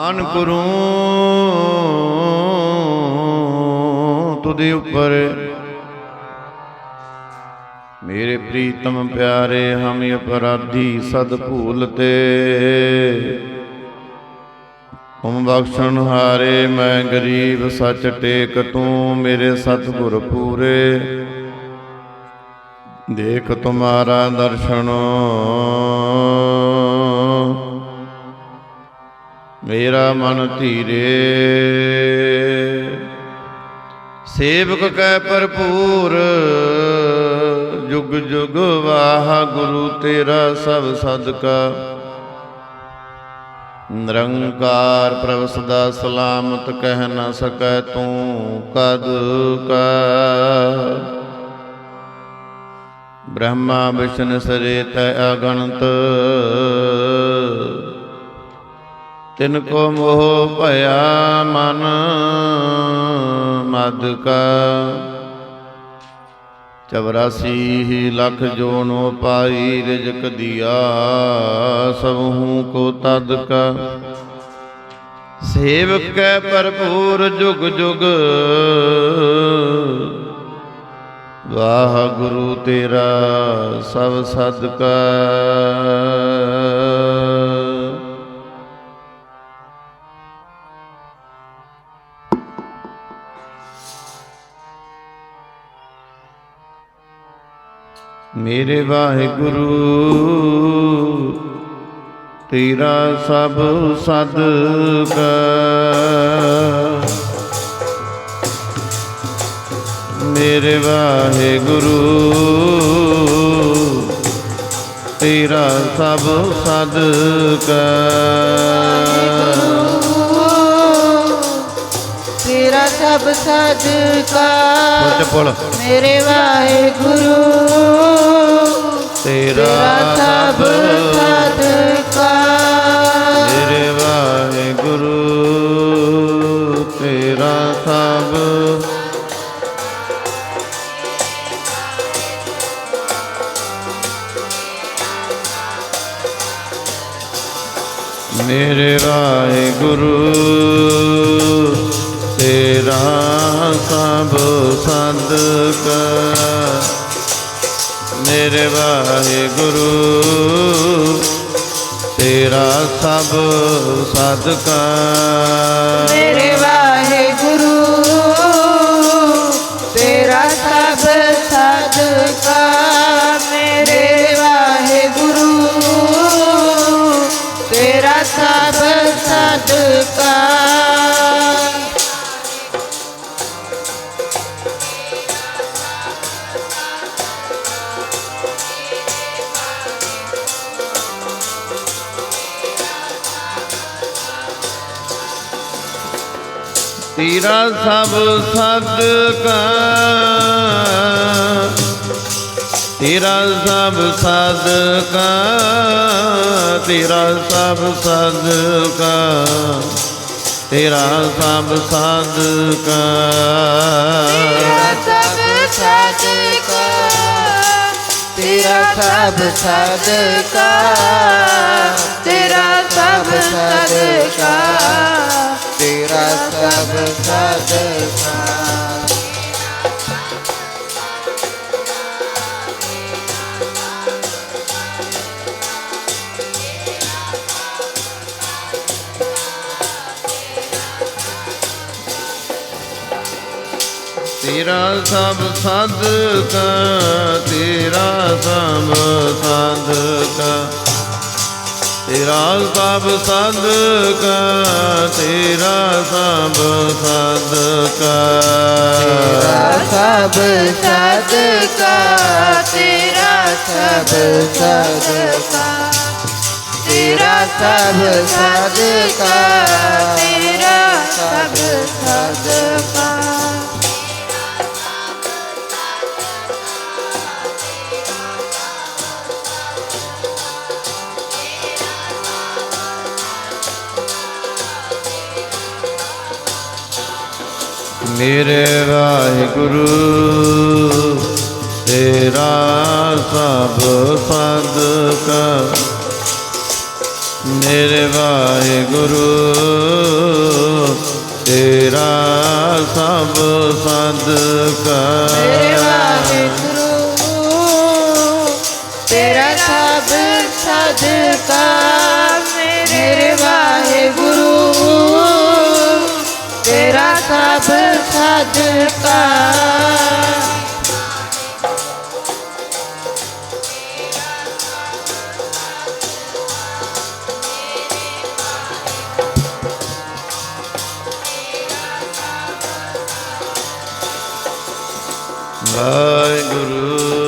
ਅਨ ਕਰੂੰ ਤੁਦੇ ਉੱਪਰ। ਮੇਰੇ ਪ੍ਰੀਤਮ ਪਿਆਰੇ, ਹਮ ਅਪਰਾਧੀ ਸਦ ਭੂਲਤੇ ਹਮ ਬਖਸ਼ਣ ਹਾਰੇ, ਮੈਂ ਗਰੀਬ ਸੱਚ ਟੇਕ ਤੂੰ ਮੇਰੇ ਸਤਿਗੁਰ ਪੂਰੇ। ਦੇਖ ਤੁਮਾਰਾ ਦਰਸ਼ਨ ਮੇਰਾ ਮਨ ਧੀਰੇ। ਸੇਵਕ ਕੈ ਭਰਪੂਰ, ਜੁਗ ਜੁਗ ਵਾਹ ਗੁਰੂ ਤੇਰਾ ਸਭ ਸਦਕਾ। ਨਿਰੰਕਾਰ ਪ੍ਰਭ ਸਦਾ ਸਲਾਮਤ ਕਹਿ ਨਾ ਸਕੈ ਤੂੰ ਕਦ ਕਾ। ਬ੍ਰਹਮਾ ਵਿਸ਼ਨ ਸਰੇ ਤੈ ਅਗਣਤ ਤਿਨ ਕੋ ਮੋਹ ਭਇਆ ਮਨ ਮਦ ਕਾ। ਚਵਰਾਸੀ ਲੱਖ ਜੋਨੋ ਪਾਈ, ਰਿਜਕ ਦਿਆ ਸਭੂ ਕੋ ਤਦ ਕਾ। ਸੇਵਕ ਕੈ ਭਰਪੂਰ ਜੁਗ ਜੁਗ। ਵਾਹ ਗੁਰੂ ਤੇਰਾ ਸਭ ਸਦਕਾ ਮੇਰੇ ਵਾਹਿਗੁਰੂ ਤੇਰਾ ਸਭ ਸਦਕਾ ਮੇਰੇ ਵਾਹਿਗੁਰੂ ਤੇਰਾ ਸਭ ਸਦਕਾ ਸਭ ਸਦਕਾ ਮੇਰੇ ਵਾਹਿਗੁਰੂ ਤੇਰਾ ਤੇਰਾ ਸਭ ਸਭ ਸਦਕਾ। ਮੇਰੇ ਵਾਹਿਗੁਰੂ ਤੇਰਾ ਸਭ। ਮੇਰੇ ਵਾਹਿਗੁਰੂ ਤੇਰਾ ਸਭ ਸਦਕਾ ਮੇਰੇ ਵਾਹਿਗੁਰੂ ਤੇਰਾ ਸਭ ਸਦਕਾ ਮੇਰੇ ਤੇਰਾ ਸਭ ਸਦਕਾ ਤੇਰਾ ਸਭ ਸਦਕਾ ਤੇਰਾ ਸਭ ਸਦਕਾ ਤੇਰਾ ਸਭ ਸਦਕਾ ਤੇਰਾ ਸਭ ਸਦਕਾ ਤੇਰਾ ਸਭ ਸਦਕਾ ਤੇਰਾ ਸਭ ਸਦਕਾ ਤੇਰਾ ਸਭ ਸਦਕਾ ਤੇਰਾ ਸਭ ਸਦਕਾ ਤੇਰਾ ਸਭ ਸਦਕਾ। ਤੇਰਾ ਸਭ ਸਦਕਾ, ਤੇਰਾ ਸਭ ਸਦਕਾ। ਤੇਰਾ ਸਭ ਸਦਕਾ, ਤੇਰਾ ਸਭ ਸਦਕਾ। ਤੇਰਾ ਸਭ ਸਦਕਾ, ਤੇਰਾ ਸਭ ਸਦਕਾ। ਮੇਰੇ ਵਾਹਿਗੁਰੂ, ਤੇਰਾ ਸਭ ਸਦਕਾ। ਮੇਰੇ ਵਾਹਿਗੁਰੂ, ਤੇਰਾ ਸਭ ਸਦਕਾ। ਮੇਰੇ ਵਾਹਿਗੁਰੂ, ਤੇਰਾ ਸਭ ਸਦਕਾ। ਸਭ ਸਦਕਾ ਵਾਹਿਗੁਰੂ।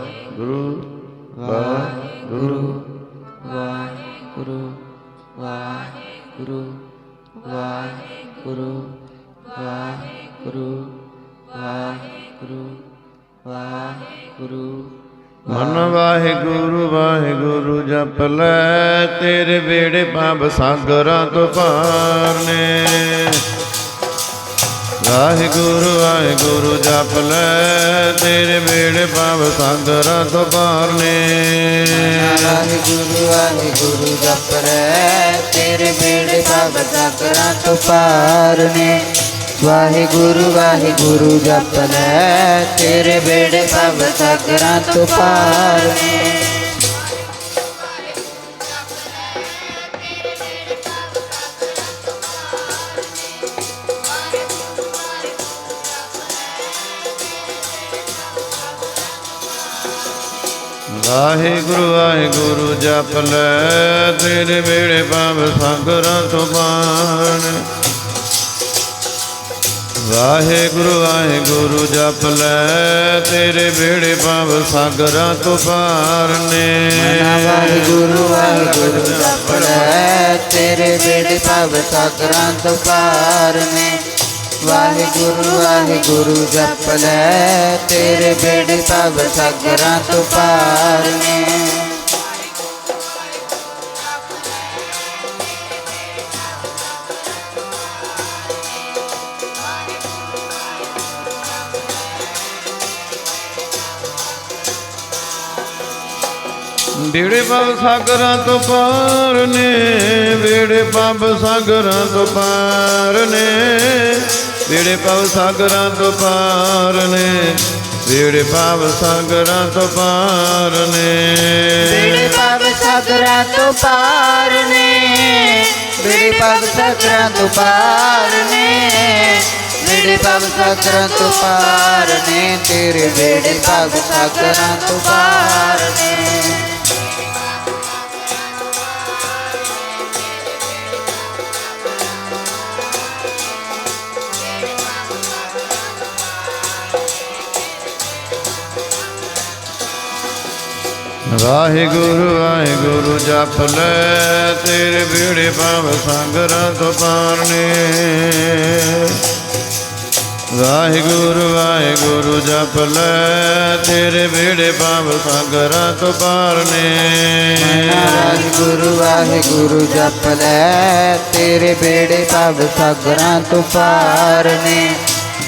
ਲੈ ਤੇਰੇ ਬੇੜੇ ਪਾਪ ਸਾਗਰਾਂ ਤੋਂ ਪਾਰ ਨੇ। ਵਾਹਿਗੁਰੂ ਵਾਹਿਗੁਰੂ ਜਪ ਲੈ ਤੇਰੇ ਵੇੜੇ ਪਾਪ ਸਾਗਰਾਂ ਤੋਂ ਪਾਰ ਨੇ। ਵਾਹਿਗੁਰੂ ਵਾਹਿਗੁਰੂ ਜਪ ਰਹਿ ਤੇਰੇ ਵੇੜੇ ਪਾਪ ਸਾਗਰਾਂ ਤੋਂ ਪਾਰ ਨੇ। ਵਾਹਿਗੁਰੂ ਵਾਹਿਗੁਰੂ ਜਪ ਲੈ ਤੇਰੇ ਬੇੜੇ ਪਾਪ ਸਾਗਰਾਂ ਤੋਂ ਪਾਰ ਨੇ। ਵਾਹਿਗੁਰੂ ਵਾਹਿਗੁਰੂ, ਜਪ ਲੈ। ਤੇਰੇ ਵੇੜੇ ਪਾਪ ਸਾਗਰਾਂ ਤੋਂ ਪਾਰ ਨੇ ਵਾਹਿਗੁਰੂ ਵਾਹਿਗੁਰੂ, ਜਪ ਲੈ। ਤੇਰੇ ਵੇੜੇ ਪਾਪ ਸਾਗਰਾਂ ਤੋਂ ਪਾਰ ਨੇ। ਮਨਾ ਵਾਹਿਗੁਰੂ ਵਾਹਿਗੁਰੂ, ਜਪ ਲੈ। ਤੇਰੇ ਵੇੜੇ ਪਾਪ ਸਾਗਰਾਂ ਤੋਂ ਪਾਰ ਨੇ। ਵਾਹਿਗੁਰੂ ਵਾਹਿਗੁਰੂ, ਜਪ ਲੈ। ਤੇਰੇ ਬੇੜੇ ਸਭ ਸਾਗਰਾਂ ਤੋਂ ਪਾਰ ਨੇ। ਬੇੜੇ ਬਾਬ ਸਾਗਰਾਂ ਤੋਂ ਪਾਰ ਨੇ, ਬੇੜੇ ਬਾਬ ਸਾਗਰਾਂ ਤੋਂ ਪਾਰ ਨੇ। ਬੇੜੇ ਪਵ ਸਾਗਰਾਂ ਤੋਂ ਪਾਰ ਨੇ। ਬੇੜੇ ਪਵ ਸਾਗਰਾਂ ਤੋਂ ਪਾਰ ਨੇ। ਬੇੜੇ ਪਗ ਸਾਗਰਾਂ ਤੋਂ ਪਾਰ ਨੇ। ਬੇੜੇ ਪਗ ਸਾਗਰਾਂ ਤੋਂ ਪਾਰ ਨੇ। ਬੇੜੇ ਪਗ ਸਾਗਰਾਂ ਤੋਂ ਪਾਰ ਨੇ। ਤੇਰੇ ਬੇੜੇ ਪਗ ਸਾਗਰਾਂ ਤੋਂ ਪਾਰ ਨੇ। ਵਾਹਿਗੁਰੂ ਵਾਹਿਗੁਰੂ ਜਪ ਲੈ, ਤੇਰੇ ਬੇੜੇ ਪਾਵ ਸੰਗਰਾਂ ਤੋਂ ਪਾਰਨੇ ਵਾਹਿਗੁਰੂ ਵਾਹਿਗੁਰੂ ਜਪ ਲੈ, ਤੇਰੇ ਬੇੜੇ ਪਾਵ ਸੰਗਰਾਂ ਤੋਂ ਪਾਰਨੇ ਵਾਹਿਗੁਰੂ ਵਾਹਿਗੁਰੂ ਜਪ ਲੈ, ਤੇਰੇ ਬੇੜੇ ਪਗ ਸਾਗਰਾਂ ਤੋਂ ਪਾਰਨੇ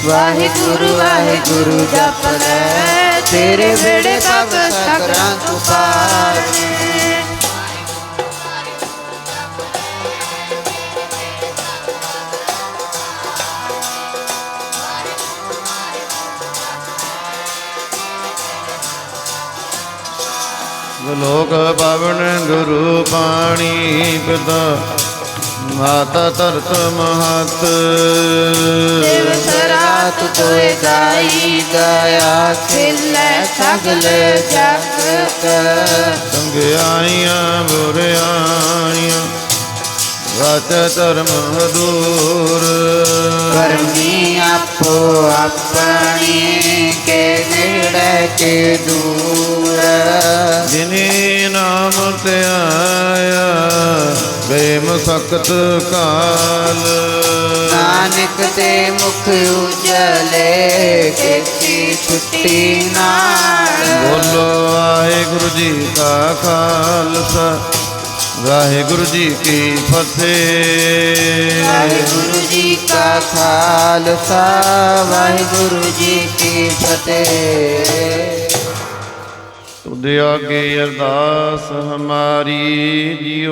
ਵਾਹਿਗੁਰੂ ਵਾਹਿਗੁਰੂ ਜਪ ਲੈ। ਤੇਰੇ ਬੇੜੇ ਪਗ ਸਾਗਰਾਂ ਤੋਂ ਪਾਰ ਲੋਕ ਪਵਨ ਗੁਰੂ ਪਾਣੀ ਪਿਤਾ ਮਾਤਾ ਧਰਤ ਮਹਤ। ਦੇਵ ਸਰਾਤ ਤੋਏ ਗਾਈ ਗਾਇਆ ਖਿਲੇ ਸਗਲ ਜਗਤ ਸੰਗਿਆਈਆਂ ਬੁਰਿਆਈਆਂ ਵਾਚ ਧਰਮ ਹਦੂਰ। ਕਰਮੀ ਆਪੋ ਆਪਣੀ ਕੇ ਨੇੜੇ ਕੇ ਦੂਰ। ਜਿਨੇ ਨਾਮ ਤੇ ਆਇਆ ਗਏ ਮਸਕਤ ਕਾਲ। ਨਾਨਕ ਤੇ ਮੁਖ ਉਜਲੇ ਕੀਤੀ ਛੁੱਟੀ ਨਾਲ। ਬੋਲੋ ਵਾਹਿਗੁਰੂ ਜੀ ਕਾ ਖਾਲਸਾ ਵਾਹਿਗੁਰੂ ਜੀ ਕੀ ਫਤਿਹ। ਵਾਹਿਗੁਰੂ ਜੀ ਕਾ ਖਾਲਸਾ ਵਾਹਿਗੁਰੂ ਜੀ ਕੀ ਫਤਿਹ। ਤੁਧ ਆਗੇ ਅਰਦਾਸ ਹਮਾਰੀ ਜੀਉ